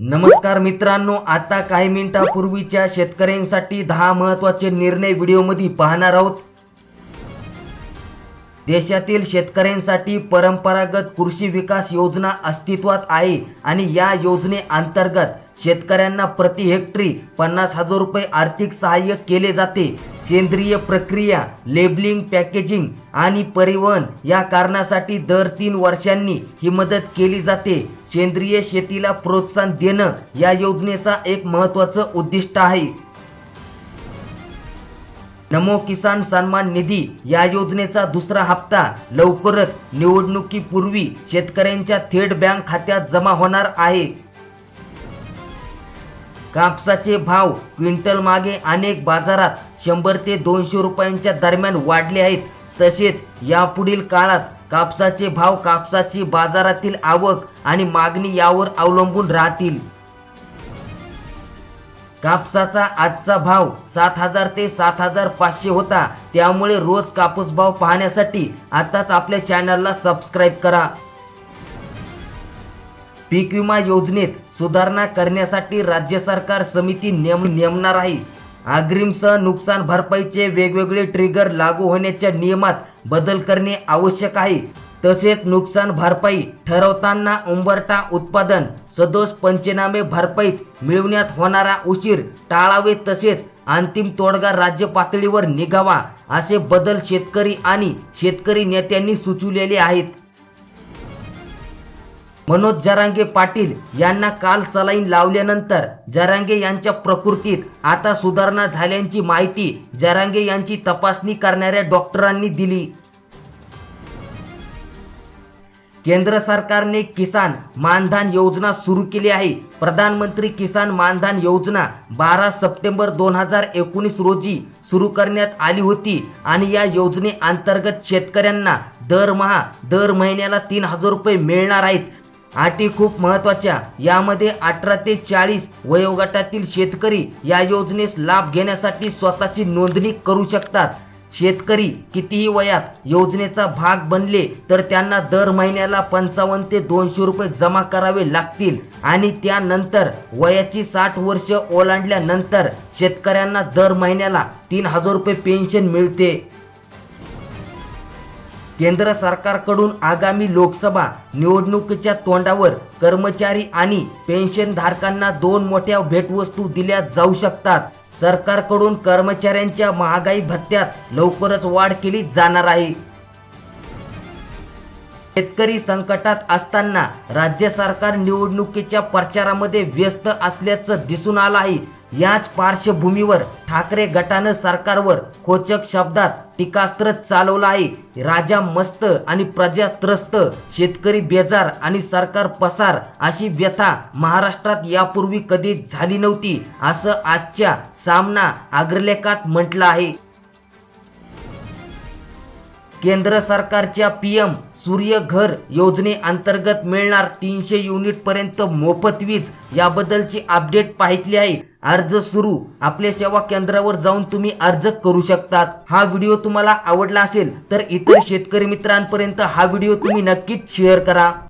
नमस्कार मित्रांनो आता काही मिनिटापूर्वीच्या शेतकऱ्यांसाठी दहा महत्त्वाचे निर्णय व्हिडिओमध्ये पाहणार आहोत. देशातील शेतकऱ्यांसाठी परंपरागत कृषी विकास योजना अस्तित्वात आहे आणि या योजनेअंतर्गत शेतकऱ्यांना प्रति हेक्टरी पन्नास हजार रुपये आर्थिक सहाय्य केले जाते. सेंद्रिय प्रक्रिया लेबलिंग पॅकेजिंग आणि परिवहन या कारणासाठी दर तीन वर्षांनी ही मदत केली जाते. सेंद्रिय शेतीला प्रोत्साहन देणं या योजनेचा एक महत्त्वाचं उद्दिष्ट आहे. नमो किसान सन्मान निधी या योजनेचा दुसरा हप्ता लवकरच निवडणुकीपूर्वी शेतकऱ्यांच्या थेट बँक खात्यात जमा होणार आहे. कापसाचे भाव क्विंटल मागे अनेक बाजारात शंभर ते दोनशे रुपयांच्या दरम्यान वाढले आहेत. तसेच यापुढील काळात कापसाचे भाव कापसाची बाजारातील आवक आणि मागणी यावर अवलंबून राहतील. कापसाचा आजचा भाव सात हजार ते सात हजार पाचशे होता. त्यामुळे रोज कापूस भाव पाहण्यासाठी आताच आपल्या चॅनलला सबस्क्राईब करा. पीक विमा योजनेत सुधारणा करण्यासाठी राज्य सरकार समिती नेम नेमणार आहे. अग्रिमसह नुकसान भरपाईचे वेगवेगळे ट्रिगर लागू होण्याच्या नियमात बदल करणे आवश्यक आहे. तसेच नुकसान भरपाई ठरवताना उंबरटा उत्पादन सदोष पंचनामे भरपाईत मिळवण्यात होणारा उशीर टाळावे तसेच अंतिम तोडगा राज्य पातळीवर निघावा असे बदल शेतकरी आणि शेतकरी नेत्यांनी सुचवलेले आहेत. मनोज जरांगे पाटील यांना काल सलाईन लावल्यानंतर जरांगे यांच्या प्रकृतीत आता सुधारणा झाल्याची माहिती जरांगे यांची तपासणी करणाऱ्या डॉक्टरांनी दिली. केंद्र सरकारने किसान मानधन योजना सुरू केली आहे. प्रधानमंत्री किसान मानधन योजना बारा सप्टेंबर दोन हजार एकोणीस रोजी सुरू करण्यात आली होती आणि या योजनेअंतर्गत शेतकऱ्यांना दरमहा दर महिन्याला तीन हजार रुपये मिळणार आहेत. अटी खूप महत्त्वाच्या यामध्ये अठरा ते चाळीस वयोगटातील शेतकरी या योजनेस लाभ घेण्यासाठी स्वतःची नोंदणी करू शकतात. शेतकरी कितीही वयात योजनेचा भाग बनले तर त्यांना दर महिन्याला पंचावन्न ते दोनशे रुपये जमा करावे लागतील आणि त्यानंतर वयाची साठ वर्ष ओलांडल्यानंतर शेतकऱ्यांना दर महिन्याला तीन हजार रुपये पेन्शन मिळते. केंद्र सरकारकडून आगामी लोकसभा निवडणुकीच्या तोंडावर कर्मचारी आणि पेन्शनधारकांना दोन मोठ्या भेटवस्तू दिल्या जाऊ शकतात. सरकारकडून कर्मचाऱ्यांच्या महागाई भत्त्यात लवकरच वाढ केली जाणार आहे. शेतकरी संकटात असताना राज्य सरकार निवडणुकीच्या प्रचारामध्ये व्यस्त असल्याचं दिसून आलं आहे. याच पार्श्वभूमीवर ठाकरे गटानं सरकारवर खोचक शब्दात टीकास्त्र चालवलं आहे. राजा मस्त आणि प्रजा त्रस्त शेतकरी बेजार आणि सरकार पसार अशी व्यथा महाराष्ट्रात यापूर्वी कधी झाली नव्हती असं आजच्या सामना अग्रलेखात म्हटलं आहे. केंद्र सरकारच्या पी पीएम सूर्यघर योजनेअंतर्गत मिळणार तीनशे युनिट पर्यंत मोफत वीज याबद्दलची अपडेट पाहिली आहे. अर्ज सुरू. आपल्या सेवा केंद्रावर जाऊन तुम्ही अर्ज करू शकतात. हा व्हिडिओ तुम्हाला आवडला असेल तर इतर शेतकरी मित्रांपर्यंत हा व्हिडिओ तुम्ही नक्कीच शेअर करा.